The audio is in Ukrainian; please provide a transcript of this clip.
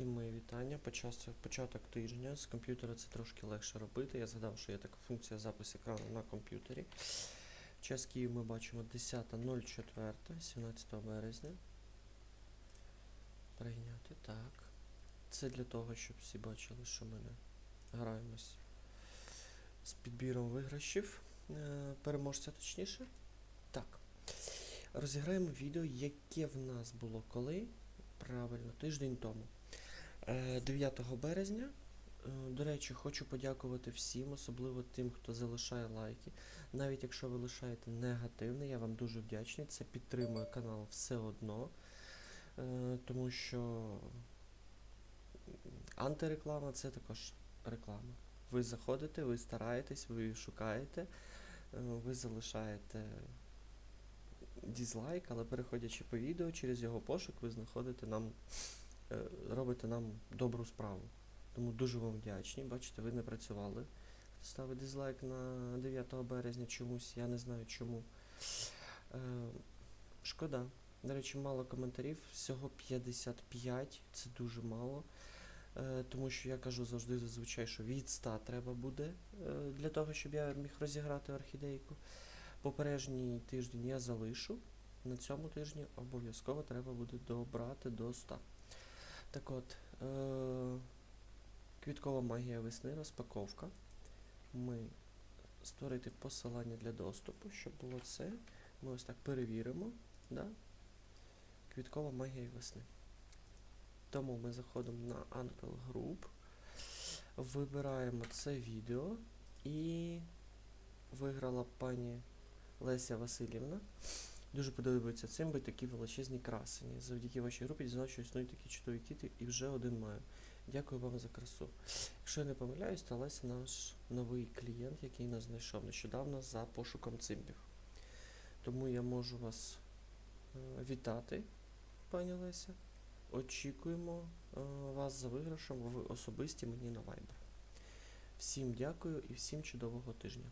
Всім мої вітання. Початок тижня. З комп'ютера це трошки легше робити. Я згадав, що є така функція запис екрану на комп'ютері. Час Київ ми бачимо 10.04, 17 березня. Прийняти. Так. Це для того, щоб всі бачили, що ми не граємось з підбіром виграшів. Е, Переможця точніше. Так. Розіграємо відео, яке в нас було коли. Правильно, тиждень тому. Е, 9 березня. Е, До речі, хочу подякувати всім, особливо тим, хто залишає лайки. Навіть якщо ви лишаєте негативний, я вам дуже вдячний. Це підтримує канал все одно. Е, Тому що антиреклама це також реклама. Ви заходите, ви стараєтесь, ви шукаєте, е, ви залишаєте дізлайк, але переходячи по відео, через його пошук ви знаходите нам, е, робите нам добру справу. Тому дуже вам вдячні. Бачите, ви не працювали. Хто ставить дизлайк на 9 березня чомусь, я не знаю чому. Е, шкода. До речі, мало коментарів, всього 55, це дуже мало. Е, тому що я кажу завжди зазвичай, що від 100 треба буде е, для того, щоб я міг розіграти орхідейку. Попередній тиждень я залишу. На цьому тижні обов'язково треба буде добрати до 100. Так от, е- квіткова магія весни, розпаковка. Ми створити посилання для доступу, щоб було це. Ми ось так перевіримо. Да? Квіткова магія весни. Тому ми заходимо на Uncle Group, вибираємо це відео і виграла пані Леся Васильівна. Дуже подобається цим, бо такі величезні красені. Завдяки вашій групі дізнався, що існують такі чудові кіти і вже один маю. Дякую вам за красу. Якщо я не помиляюсь, то Леся наш новий клієнт, який нас знайшов нещодавно за пошуком цимбів. Тому я можу вас е, вітати, пані Леся. Очікуємо е, вас за виграшем в особисті мені на Viber. Всім дякую і всім чудового тижня.